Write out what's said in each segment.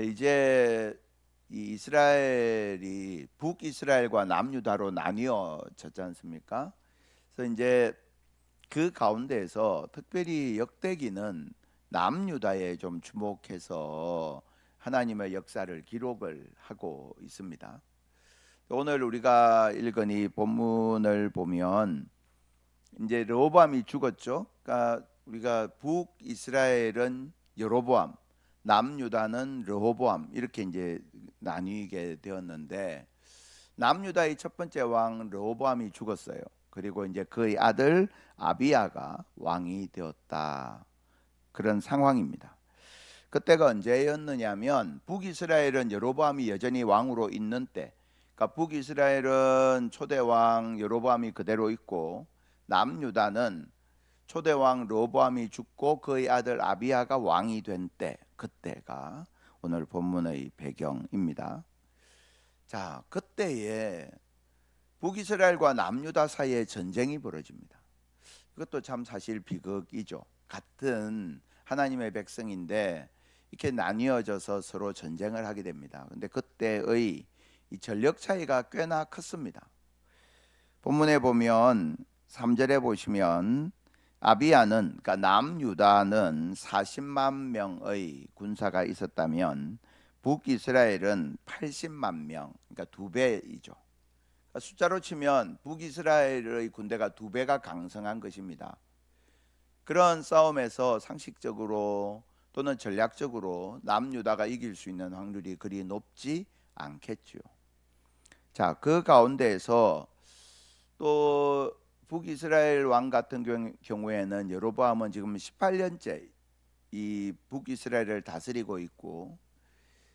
예, 이제 이 이스라엘이 북이스라엘과 남유다로 나뉘어졌지 않습니까? 그래서 이제 그 가운데에서 특별히 역대기는 남유다에 좀 주목해서 하나님의 역사를 기록을 하고 있습니다. 오늘 우리가 읽은 이 본문을 보면 이제 르호보암이 죽었죠. 그러니까 우리가 북 이스라엘은 여로보암, 남유다는 르호보암 이렇게 이제 나뉘게 되었는데 남유다의 첫 번째 왕 르호보암이 죽었어요. 그리고 이제 그의 아들 아비야가 왕이 되었다. 그런 상황입니다. 그때가 언제였느냐면 북이스라엘은 여로보암이 여전히 왕으로 있는 때. 그러니까 북이스라엘은 초대 왕 여로보암이 그대로 있고 남유다는 초대 왕 로보암이 죽고 그의 아들 아비야가 왕이 된 때 그때가 오늘 본문의 배경입니다. 자, 그때에 북이스라엘과 남유다 사이에 전쟁이 벌어집니다. 그것도 참 사실 비극이죠. 같은 하나님의 백성인데 이렇게 나뉘어져서 서로 전쟁을 하게 됩니다. 근데 그때의 이 전력 차이가 꽤나 컸습니다. 본문에 보면 3절에 보시면 아비아는 그러니까 남유다는 40만 명의 군사가 있었다면 북이스라엘은 80만 명, 그러니까 두 배이죠. 그러니까 숫자로 치면 북이스라엘의 군대가 두 배가 강성한 것입니다. 그런 싸움에서 상식적으로 또는 전략적으로 남유다가 이길 수 있는 확률이 그리 높지 않겠죠. 자, 그 가운데에서 또 북이스라엘 왕 같은 경우에는 여로보암은 지금 18년째 이 북이스라엘을 다스리고 있고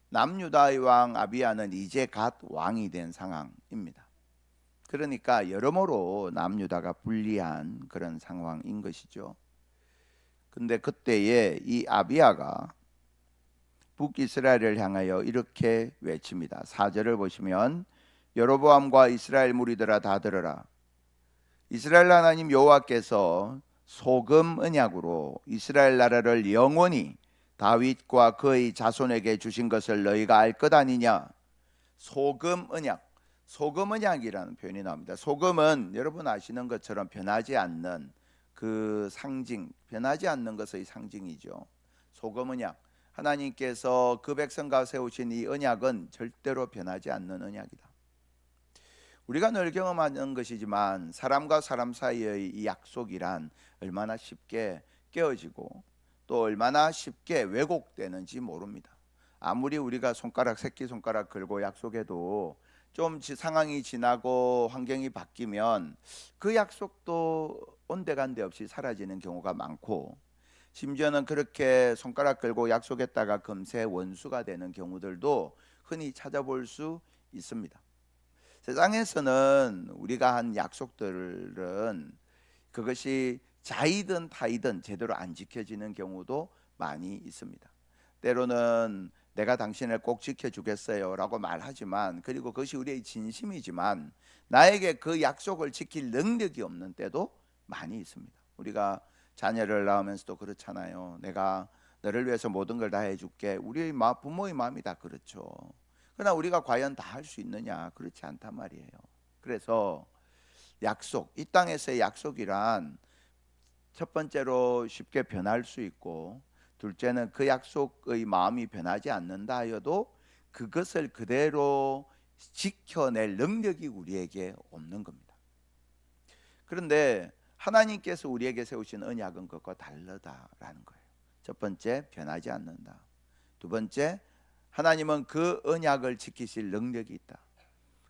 남유다의 왕 아비야는 이제 갓 왕이 된 상황입니다. 그러니까 여러모로 남유다가 불리한 그런 상황인 것이죠. 근데 그때에 이 아비야가 북이스라엘을 향하여 이렇게 외칩니다. 4절을 보시면 여로보암과 이스라엘 무리들아 다 들어라. 이스라엘 하나님 여호와께서 소금 언약으로 이스라엘 나라를 영원히 다윗과 그의 자손에게 주신 것을 너희가 알 것 아니냐? 소금 언약. 소금 언약이라는 표현이 나옵니다. 소금은 여러분 아시는 것처럼 변하지 않는 그 상징, 변하지 않는 것의 상징이죠. 소금 언약. 하나님께서 그 백성과 세우신 이 언약은 절대로 변하지 않는 언약이다. 우리가 늘 경험하는 것이지만 사람과 사람 사이의 이 약속이란 얼마나 쉽게 깨어지고 또 얼마나 쉽게 왜곡되는지 모릅니다. 아무리 우리가 손가락 새끼 손가락 걸고 약속해도 좀 상황이 지나고 환경이 바뀌면 그 약속도 온데간데 없이 사라지는 경우가 많고 심지어는 그렇게 손가락 걸고 약속했다가 금세 원수가 되는 경우들도 흔히 찾아볼 수 있습니다. 세상에서는 우리가 한 약속들은 그것이 자이든 타이든 제대로 안 지켜지는 경우도 많이 있습니다. 때로는 내가 당신을 꼭 지켜주겠어요 라고 말하지만 그리고 그것이 우리의 진심이지만 나에게 그 약속을 지킬 능력이 없는 때도 많이 있습니다. 우리가 자녀를 낳으면서도 그렇잖아요. 내가 너를 위해서 모든 걸 다 해줄게. 우리의 부모의 마음이 다 그렇죠. 그러나 우리가 과연 다 할 수 있느냐? 그렇지 않단 말이에요. 그래서 약속, 이 땅에서의 약속이란 첫 번째로 쉽게 변할 수 있고 둘째는 그 약속의 마음이 변하지 않는다 하여도 그것을 그대로 지켜낼 능력이 우리에게 없는 겁니다. 그런데 하나님께서 우리에게 세우신 언약은 그것과 다르다라는 거예요. 첫 번째 변하지 않는다. 두 번째 하나님은 그 언약을 지키실 능력이 있다.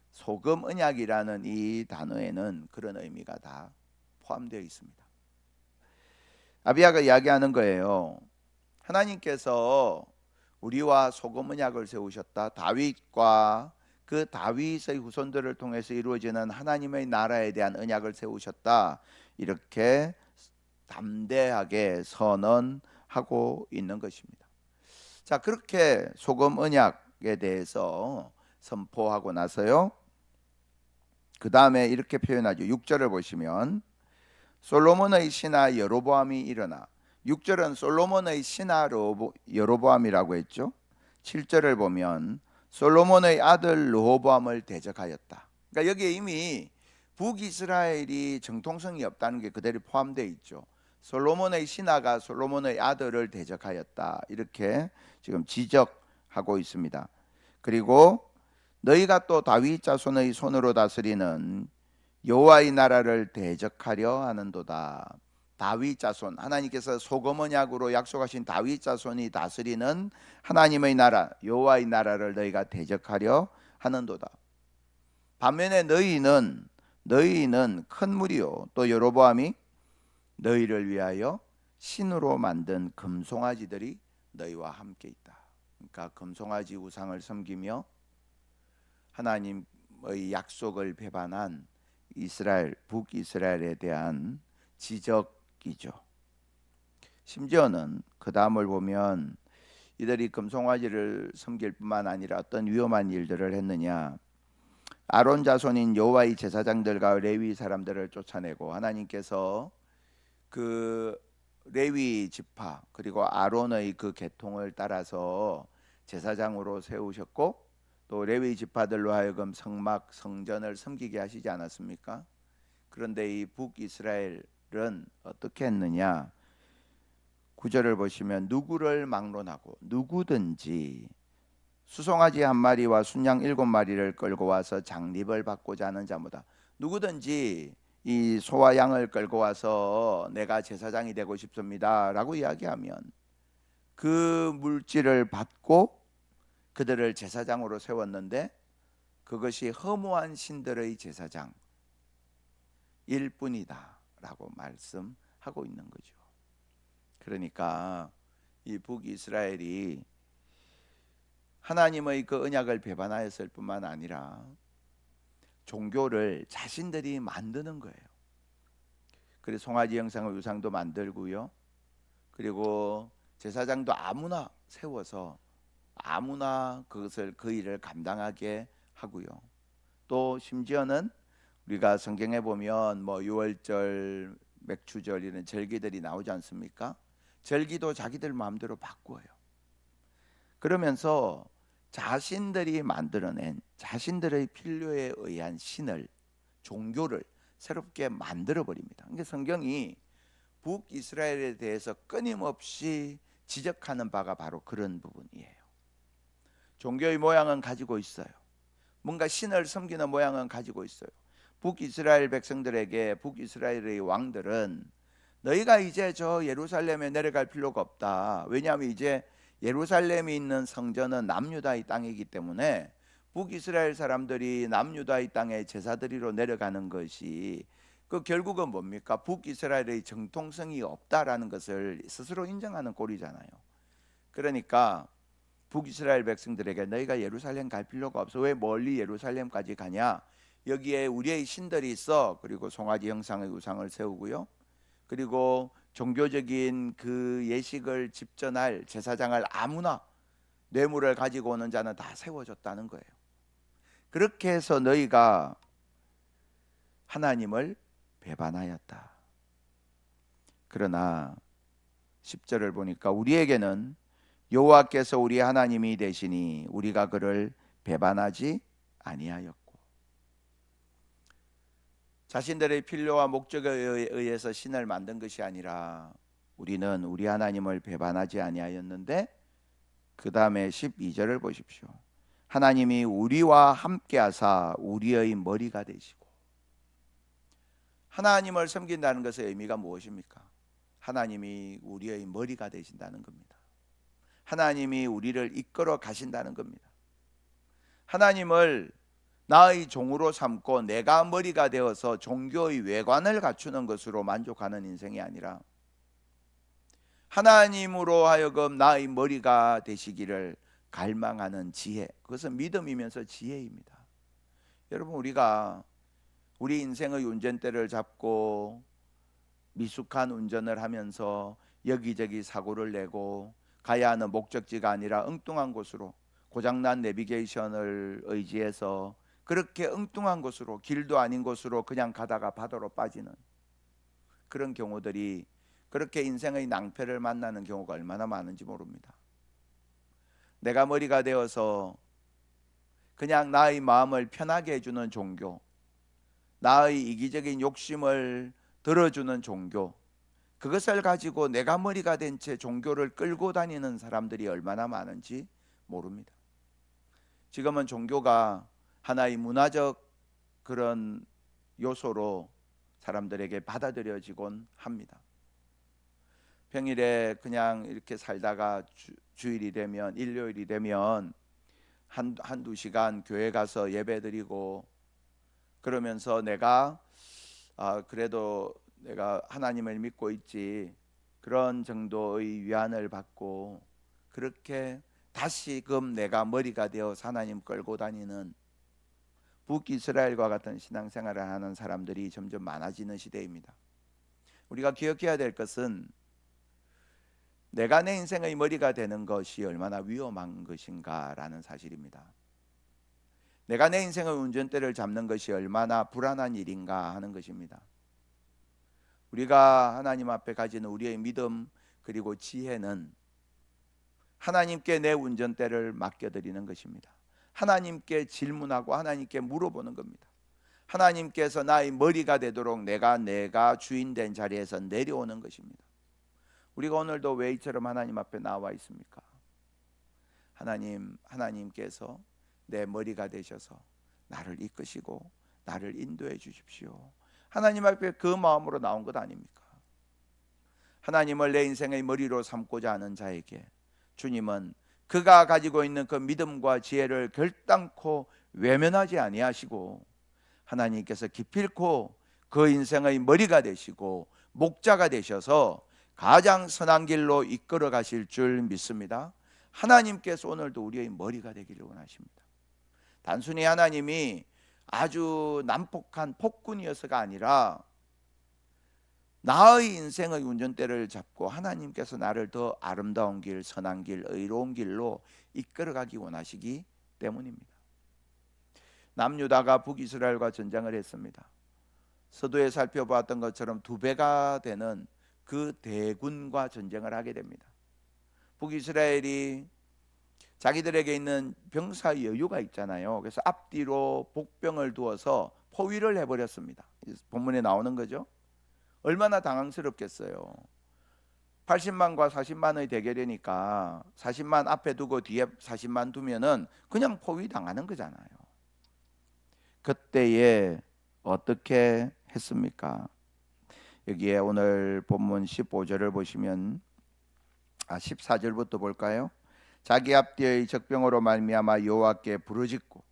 소금 언약이라는 이 단어에는 그런 의미가 다 포함되어 있습니다. 아비아가 이야기하는 거예요. 하나님께서 우리와 소금 언약을 세우셨다. 다윗과 그 다윗의 후손들을 통해서 이루어지는 하나님의 나라에 대한 언약을 세우셨다. 이렇게 담대하게 선언하고 있는 것입니다. 자, 그렇게 소금 언약에 대해서 선포하고 나서요. 그 다음에 이렇게 표현하죠. 6절을 보시면 솔로몬의 신하 여로보암이 일어나 6절은 솔로몬의 신하 여로보암이라고 했죠. 7절을 보면 솔로몬의 아들 르호보암을 대적하였다. 그러니까 여기에 이미 북이스라엘이 정통성이 없다는 게 그대로 포함되어 있죠. 솔로몬의 신하가 솔로몬의 아들을 대적하였다. 이렇게 지금 지적하고 있습니다. 그리고 너희가 또 다윗 자손의 손으로 다스리는 여호와의 나라를 대적하려 하는도다. 다윗 자손 하나님께서 소금 언약으로 약속하신 다윗 자손이 다스리는 하나님의 나라 여호와의 나라를 너희가 대적하려 하는도다. 반면에 너희는 너희는 큰 무리요 또 여로보암이 너희를 위하여 신으로 만든 금송아지들이 너희와 함께 있다. 그러니까 금송아지 우상을 섬기며 하나님의 약속을 배반한 이스라엘 북이스라엘에 대한 지적이죠. 심지어는 그 다음을 보면 이들이 금송아지를 섬길 뿐만 아니라 어떤 위험한 일들을 했느냐 아론 자손인 여호와의 제사장들과 레위 사람들을 쫓아내고 하나님께서 그 레위 지파 그리고 아론의 그 계통을 따라서 제사장으로 세우셨고 또 레위 지파들로 하여금 성막 성전을 섬기게 하시지 않았습니까? 그런데 이 북이스라엘은 어떻게 했느냐? 구절을 보시면 누구를 막론하고 누구든지 수송아지 한 마리와 순양 일곱 마리를 끌고 와서 장립을 받고자 하는 자보다 누구든지 이 소와 양을 끌고 와서 내가 제사장이 되고 싶습니다라고 이야기하면 그 물질을 받고 그들을 제사장으로 세웠는데 그것이 허무한 신들의 제사장 일 뿐이다라고 말씀하고 있는 거죠. 그러니까 이 북이스라엘이 하나님의 그 언약을 배반하였을 뿐만 아니라 종교를 자신들이 만드는 거예요. 그래서 송아지 형상의 우상도 만들고요. 그리고 제사장도 아무나 세워서 아무나 그것을 그 일을 감당하게 하고요. 또 심지어는 우리가 성경에 보면 뭐 유월절, 맥추절 이런 절기들이 나오지 않습니까? 절기도 자기들 마음대로 바꾸어요. 그러면서 자신들이 만들어낸 자신들의 필요에 의한 신을 종교를 새롭게 만들어 버립니다. 그러니까 성경이 북이스라엘에 대해서 끊임없이 지적하는 바가 바로 그런 부분이에요. 종교의 모양은 가지고 있어요. 뭔가 신을 섬기는 모양은 가지고 있어요. 북이스라엘 백성들에게 북이스라엘의 왕들은 너희가 이제 저 예루살렘에 내려갈 필요가 없다. 왜냐하면 이제 예루살렘에 있는 성전은 남유다의 땅이기 때문에 북이스라엘 사람들이 남유다의 땅에 제사드리러 내려가는 것이 그 결국은 뭡니까? 북이스라엘의 정통성이 없다라는 것을 스스로 인정하는 꼴이잖아요. 그러니까 북이스라엘 백성들에게 너희가 예루살렘 갈 필요가 없어. 왜 멀리 예루살렘까지 가냐? 여기에 우리의 신들이 있어. 그리고 송아지 형상의 우상을 세우고요. 그리고 종교적인 그 예식을 집전할 제사장을 아무나 뇌물을 가지고 오는 자는 다 세워졌다는 거예요. 그렇게 해서 너희가 하나님을 배반하였다. 그러나 10절을 보니까 우리에게는 여호와께서 우리 하나님이 되시니 우리가 그를 배반하지 아니하였고 자신들의 필요와 목적에 의해서 신을 만든 것이 아니라 우리는 우리 하나님을 배반하지 아니하였는데 그 다음에 12절을 보십시오. 하나님이 우리와 함께 하사 우리의 머리가 되시고 하나님을 섬긴다는 것의 의미가 무엇입니까? 하나님이 우리의 머리가 되신다는 겁니다. 하나님이 우리를 이끌어 가신다는 겁니다. 하나님을 나의 종으로 삼고 내가 머리가 되어서 종교의 외관을 갖추는 것으로 만족하는 인생이 아니라 하나님으로 하여금 나의 머리가 되시기를 갈망하는 지혜. 그것은 믿음이면서 지혜입니다. 여러분 우리가 우리 인생의 운전대를 잡고 미숙한 운전을 하면서 여기저기 사고를 내고 가야 하는 목적지가 아니라 엉뚱한 곳으로 고장난 내비게이션을 의지해서 그렇게 엉뚱한 곳으로 길도 아닌 곳으로 그냥 가다가 바다로 빠지는 그런 경우들이 그렇게 인생의 낭패를 만나는 경우가 얼마나 많은지 모릅니다. 내가 머리가 되어서 그냥 나의 마음을 편하게 해주는 종교, 나의 이기적인 욕심을 들어주는 종교, 그것을 가지고 내가 머리가 된 채 종교를 끌고 다니는 사람들이 얼마나 많은지 모릅니다. 지금은 종교가 하나의 문화적 그런 요소로 사람들에게 받아들여지곤 합니다. 평일에 그냥 이렇게 살다가 주, 주일이 되면 일요일이 되면 한 한두 시간 교회 가서 예배 드리고 그러면서 내가 아 그래도 내가 하나님을 믿고 있지 그런 정도의 위안을 받고 그렇게 다시금 내가 머리가 되어 하나님 끌고 다니는 북이스라엘과 같은 신앙생활을 하는 사람들이 점점 많아지는 시대입니다. 우리가 기억해야 될 것은 내가 내 인생의 머리가 되는 것이 얼마나 위험한 것인가라는 사실입니다. 내가 내 인생의 운전대를 잡는 것이 얼마나 불안한 일인가 하는 것입니다. 우리가 하나님 앞에 가지는 우리의 믿음 그리고 지혜는 하나님께 내 운전대를 맡겨드리는 것입니다. 하나님께 질문하고 하나님께 물어보는 겁니다. 하나님께서 나의 머리가 되도록 내가 내가 주인 된 자리에서 내려오는 것입니다. 우리가 오늘도 왜 이처럼 하나님 앞에 나와 있습니까? 하나님 하나님께서 내 머리가 되셔서 나를 이끄시고 나를 인도해 주십시오. 하나님 앞에 그 마음으로 나온 것 아닙니까? 하나님을 내 인생의 머리로 삼고자 하는 자에게 주님은 그가 가지고 있는 그 믿음과 지혜를 결단코 외면하지 아니하시고 하나님께서 기필코 그 인생의 머리가 되시고 목자가 되셔서 가장 선한 길로 이끌어 가실 줄 믿습니다. 하나님께서 오늘도 우리의 머리가 되기를 원하십니다. 단순히 하나님이 아주 난폭한 폭군이어서가 아니라 나의 인생의 운전대를 잡고 하나님께서 나를 더 아름다운 길, 선한 길, 의로운 길로 이끌어가기 원하시기 때문입니다. 남유다가 북이스라엘과 전쟁을 했습니다. 서두에 살펴보았던 것처럼 두 배가 되는 그 대군과 전쟁을 하게 됩니다. 북이스라엘이 자기들에게 있는 병사 여유가 있잖아요. 그래서 앞뒤로 복병을 두어서 포위를 해버렸습니다. 본문에 나오는 거죠. 얼마나 당황스럽겠어요. 80만과 40만의 대결이니까 40만 앞에 두고 뒤에 40만 두면은 그냥 포위 당하는 거잖아요. 그때에 어떻게 했습니까? 여기에 오늘 본문 15절을 보시면 아 14절부터 볼까요? 자기 앞뒤의 적병으로 말미암아 여호와께 부르짖고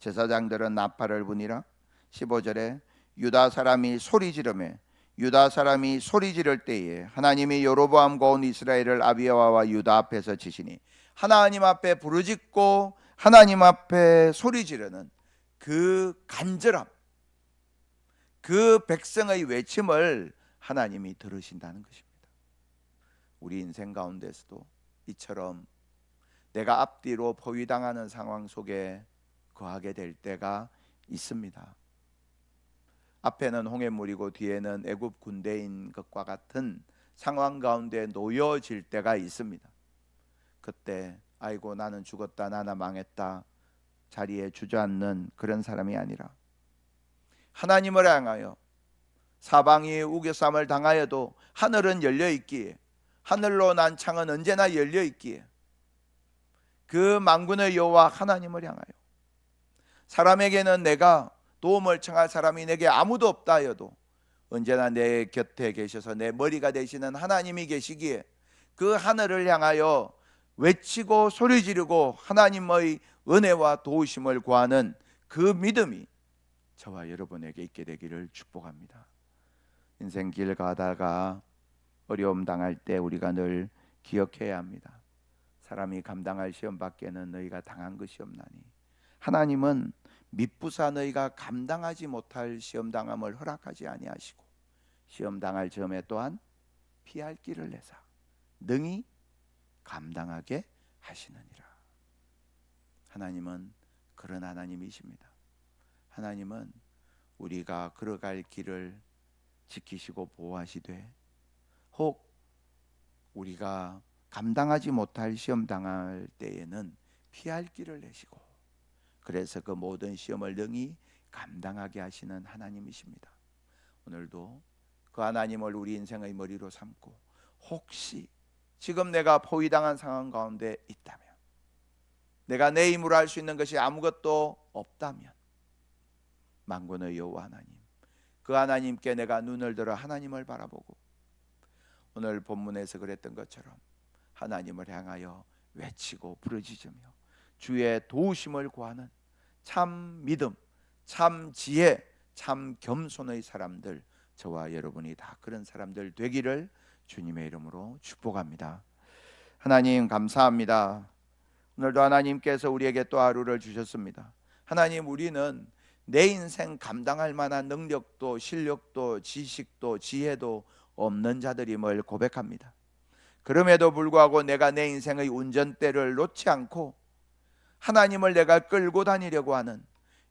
제사장들은 나팔을 부니라 15절에 유다 사람이 소리 지르매 유다 사람이 소리 지를 때에 하나님이 여로보암과 온 이스라엘을 아비야와 유다 앞에서 치시니 하나님 앞에 부르짖고 하나님 앞에 소리 지르는 그 간절함 그 백성의 외침을 하나님이 들으신다는 것입니다. 우리 인생 가운데서도 이처럼 내가 앞뒤로 포위당하는 상황 속에 거하게 될 때가 있습니다. 앞에는 홍해물이고 뒤에는 애굽 군대인 것과 같은 상황 가운데 놓여질 때가 있습니다. 그때 아이고 나는 죽었다 나나 망했다 자리에 주저앉는 그런 사람이 아니라 하나님을 향하여 사방이 우겨쌈을 당하여도 하늘은 열려 있기에 하늘로 난 창은 언제나 열려 있기에 그 만군의 여호와 하나님을 향하여 사람에게는 내가 도움을 청할 사람이 내게 아무도 없다 하여도 언제나 내 곁에 계셔서 내 머리가 되시는 하나님이 계시기에 그 하늘을 향하여 외치고 소리 지르고 하나님의 은혜와 도우심을 구하는 그 믿음이 저와 여러분에게 있게 되기를 축복합니다. 인생 길 가다가 어려움 당할 때 우리가 늘 기억해야 합니다. 사람이 감당할 시험 밖에는 너희가 당한 것이 없나니 하나님은 미쁘사 너희가 감당하지 못할 시험 당함을 허락하지 아니하시고 시험 당할 점에 또한 피할 길을 내사 능히 감당하게 하시느니라. 하나님은 그런 하나님이십니다. 하나님은 우리가 걸어갈 길을 지키시고 보호하시되 혹 우리가 감당하지 못할 시험 당할 때에는 피할 길을 내시고 그래서 그 모든 시험을 능히 감당하게 하시는 하나님이십니다. 오늘도 그 하나님을 우리 인생의 머리로 삼고 혹시 지금 내가 포위당한 상황 가운데 있다면 내가 내 힘으로 할 수 있는 것이 아무것도 없다면 만군의 여호와 하나님 그 하나님께 내가 눈을 들어 하나님을 바라보고 오늘 본문에서 그랬던 것처럼 하나님을 향하여 외치고 부르짖으며 주의 도우심을 구하는 참 믿음, 참 지혜, 참 겸손의 사람들 저와 여러분이 다 그런 사람들 되기를 주님의 이름으로 축복합니다. 하나님 감사합니다. 오늘도 하나님께서 우리에게 또 하루를 주셨습니다. 하나님 우리는 내 인생 감당할 만한 능력도 실력도 지식도 지혜도 없는 자들임을 고백합니다. 그럼에도 불구하고 내가 내 인생의 운전대를 놓지 않고 하나님을 내가 끌고 다니려고 하는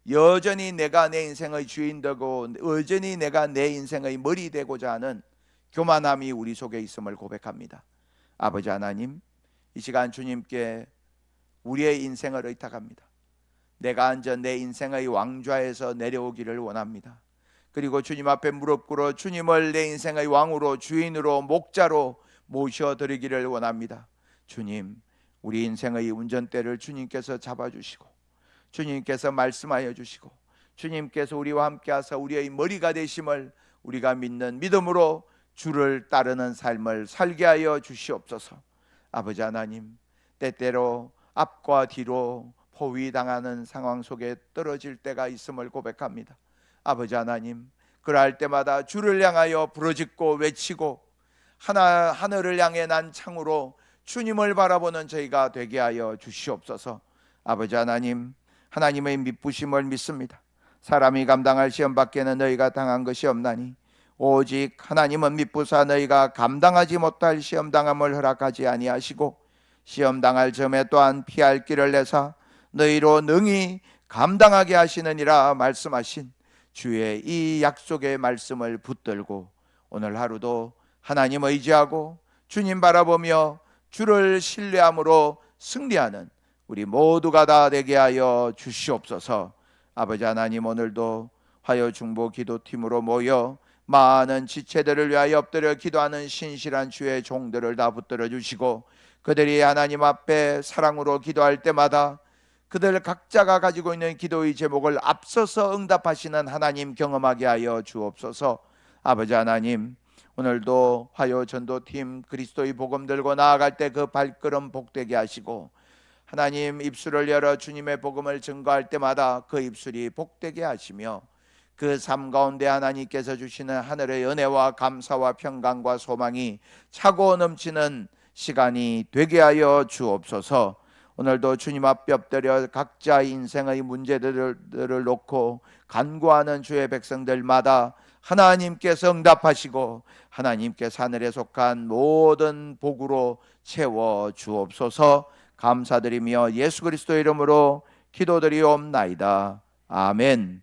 여전히 내가 내 인생의 주인 되고 여전히 내가 내 인생의 머리 되고자 하는 교만함이 우리 속에 있음을 고백합니다. 아버지 하나님, 이 시간 주님께 우리의 인생을 의탁합니다. 내가 앉아 내 인생의 왕좌에서 내려오기를 원합니다. 그리고 주님 앞에 무릎 꿇어 주님을 내 인생의 왕으로 주인으로 목자로 모셔 드리기를 원합니다. 주님, 우리 인생의 운전대를 주님께서 잡아주시고 주님께서 말씀하여 주시고 주님께서 우리와 함께하사 우리의 머리가 되심을 우리가 믿는 믿음으로 주를 따르는 삶을 살게 하여 주시옵소서. 아버지 하나님, 때때로 앞과 뒤로 포위당하는 상황 속에 떨어질 때가 있음을 고백합니다. 아버지 하나님, 그러할 때마다 주를 향하여 부르짖고 외치고 하나 하늘을 향해 난 창으로 주님을 바라보는 저희가 되게 하여 주시옵소서. 아버지 하나님, 하나님의 믿부심을 믿습니다. 사람이 감당할 시험 밖에는 너희가 당한 것이 없나니 오직 하나님은 믿부사 너희가 감당하지 못할 시험 당함을 허락하지 아니하시고 시험 당할 점에 또한 피할 길을 내사 너희로 능히 감당하게 하시느니라 말씀하신 주의 이 약속의 말씀을 붙들고 오늘 하루도 하나님 의지하고 주님 바라보며 주를 신뢰함으로 승리하는 우리 모두가 다 되게 하여 주시옵소서. 아버지 하나님 오늘도 화요 중보 기도팀으로 모여 많은 지체들을 위하여 엎드려 기도하는 신실한 주의 종들을 다 붙들어 주시고 그들이 하나님 앞에 사랑으로 기도할 때마다 그들 각자가 가지고 있는 기도의 제목을 앞서서 응답하시는 하나님 경험하게 하여 주옵소서. 아버지 하나님 오늘도 화요 전도팀 그리스도의 복음 들고 나아갈 때 그 발걸음 복되게 하시고 하나님 입술을 열어 주님의 복음을 증거할 때마다 그 입술이 복되게 하시며 그 삶 가운데 하나님께서 주시는 하늘의 은혜와 감사와 평강과 소망이 차고 넘치는 시간이 되게 하여 주옵소서. 오늘도 주님 앞에 엎드려 각자 인생의 문제들을 놓고 간구하는 주의 백성들마다 하나님께서 응답하시고 하나님께서 하늘에 속한 모든 복으로 채워 주옵소서 감사드리며 예수 그리스도 이름으로 기도드리옵나이다. 아멘.